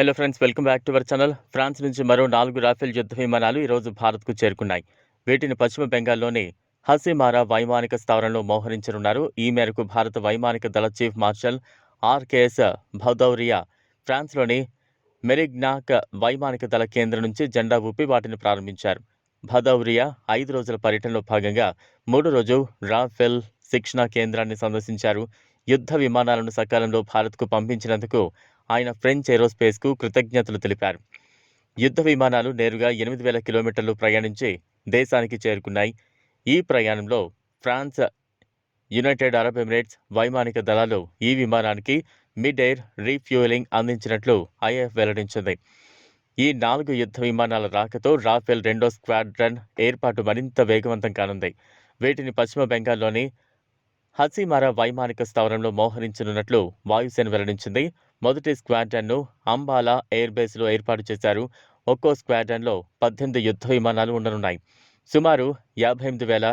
Hello friends welcome back to our channel France నుంచి మరో నాలుగు రాఫెల్ యుద్ధ విమానాలు ఈరోజు భారత్కు చేరుకున్నాయి. వీటిని పశ్చిమ బెంగాల్లోని హసీమారా వైమానిక స్థావరంలో మోహరించనున్నారు. ఈ మేరకు భారత వైమానిక దళ చీఫ్ మార్షల్ ఆర్కేఎస్ భదౌరియా ఫ్రాన్స్లోని మెరిగ్నాక్ వైమానిక దళ కేంద్రం నుంచి జెండా ఊపి వాటిని ప్రారంభించారు. భదౌరియా ఐదు రోజుల పర్యటనలో భాగంగా మూడు రోజు రాఫెల్ శిక్షణా కేంద్రాన్ని సందర్శించారు. యుద్ధ విమానాలను సకాలంలో భారత్కు పంపించినందుకు ఆయన ఫ్రెంచ్ ఏరోస్పేస్కు కృతజ్ఞతలు తెలిపారు. యుద్ధ విమానాలు నేరుగా ఎనిమిది వేల కిలోమీటర్లు ప్రయాణించి దేశానికి చేరుకున్నాయి. ఈ ప్రయాణంలో ఫ్రాన్స్ యునైటెడ్ అరబ్ ఎమిరేట్స్ వైమానిక దళాలు ఈ విమానానికి మిడ్ ఎయిర్ రీఫ్యూయలింగ్ అందించినట్లు ఐఎఫ్ వెల్లడించింది. ఈ నాలుగు యుద్ధ విమానాల రాకతో రాఫెల్ రెండో స్క్వాడ్రన్ ఏర్పాటు మరింత వేగవంతం కానుంది. వీటిని పశ్చిమ బెంగాల్లోని హసీమారా వైమానిక స్థావరంలో మోహరించనున్నట్లు వాయుసేన వెల్లడించింది. మొదటి స్క్వాడ్రన్ను అంబాలా ఎయిర్ బేస్లో ఏర్పాటు చేశారు. ఒక్కో స్క్వాడ్రన్లో పద్దెనిమిది యుద్ధ విమానాలు ఉండనున్నాయి. సుమారు యాభై ఎనిమిది వేల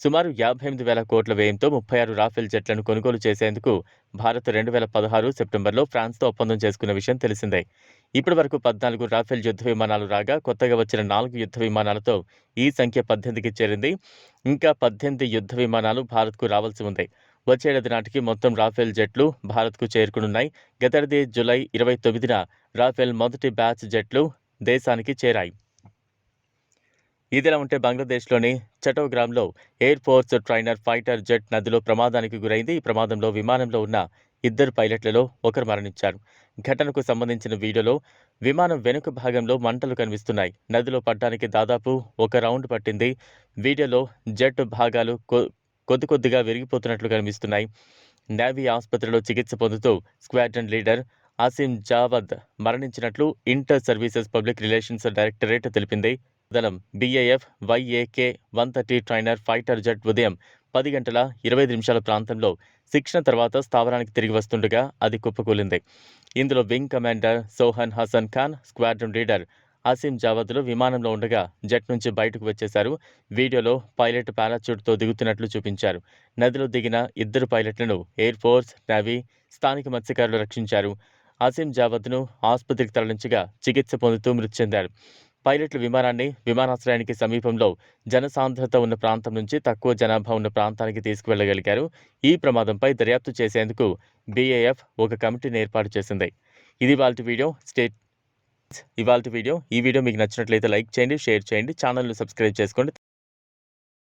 సుమారు యాభై ఎనిమిది వేల కోట్ల వ్యయంతో ముప్పై ఆరు రాఫెల్ జెట్లను కొనుగోలు చేసేందుకు భారత్ రెండు వేల పదహారు సెప్టెంబర్లో ఫ్రాన్స్తో ఒప్పందం చేసుకున్న విషయం తెలిసిందే. ఇప్పటి వరకు పద్నాలుగు రాఫెల్ యుద్ధ విమానాలు రాగా కొత్తగా వచ్చిన నాలుగు యుద్ధ విమానాలతో ఈ సంఖ్య పద్దెనిమిదికి చేరింది. ఇంకా పద్దెనిమిది యుద్ధ విమానాలు భారత్కు రావాల్సి ఉంది. వచ్చేడాది నాటికి మొత్తం రాఫెల్ జెట్లు భారత్కు చేరుకునున్నాయి. గతేడాది జులై ఇరవై తొమ్మిదిన రాఫెల్ మొదటి బ్యాచ్ జెట్లు దేశానికి చేరాయి. ఇదిలా ఉంటే బంగ్లాదేశ్లోని చటోగ్రామ్లో air force trainer fighter jet నదిలో ప్రమాదానికి గురైంది. ఈ ప్రమాదంలో విమానంలో ఉన్న ఇద్దరు పైలట్లలో ఒకరు మరణించారు. ఘటనకు సంబంధించిన వీడియోలో విమానం వెనుక భాగంలో మంటలు కనిపిస్తున్నాయి. నదిలో పడ్డానికి దాదాపు ఒక రౌండ్ పట్టింది. వీడియోలో జెట్ భాగాలు కొద్ది కొద్దిగా విరిగిపోతున్నట్లు కనిపిస్తున్నాయి. నేవీ ఆసుపత్రిలో చికిత్స పొందుతూ స్క్వాడ్రన్ లీడర్ ఆసిమ్ జావద్ మరణించినట్లు inter services public relations directorate తెలిపింది. దళం BAF YAK one thirty trainer fighter jet ఉదయం పది గంటల ఇరవై నిమిషాల ప్రాంతంలో శిక్షణ తర్వాత స్థావరానికి తిరిగి వస్తుండగా అది కుప్పకూలింది. ఇందులో wing commander Sohan Hasan Khan squadron leader Asim జావద్లు విమానంలో ఉండగా జెట్ నుంచి బయటకు వచ్చేశారు. వీడియోలో పైలట్ పారాచూట్తో దిగుతున్నట్లు చూపించారు. నదిలో దిగిన ఇద్దరు పైలట్లను ఎయిర్ ఫోర్స్ నేవీ స్థానిక మత్స్యకారులు రక్షించారు. అసీం జావద్ను ఆసుపత్రికి తరలించగా చికిత్స పొందుతూ మృతి చెందారు. పైలట్లు విమానాన్ని విమానాశ్రయానికి సమీపంలో జనసాంద్రత ఉన్న ప్రాంతం నుంచి తక్కువ జనాభా ఉన్న ప్రాంతానికి తీసుకువెళ్ళగలిగారు ఈ ప్రమాదంపై దర్యాప్తు చేసేందుకు బీఏఎఫ్ ఒక కమిటీని ఏర్పాటు చేసింది. ఇది వాళ్ళ వీడియో. స్టేట్ ఇవాళ వీడియో. ఈ వీడియో మీకు నచ్చినట్లయితే లైక్ చేయండి షేర్ చేయండి ఛానల్ను సబ్స్క్రైబ్ చేసుకోండి.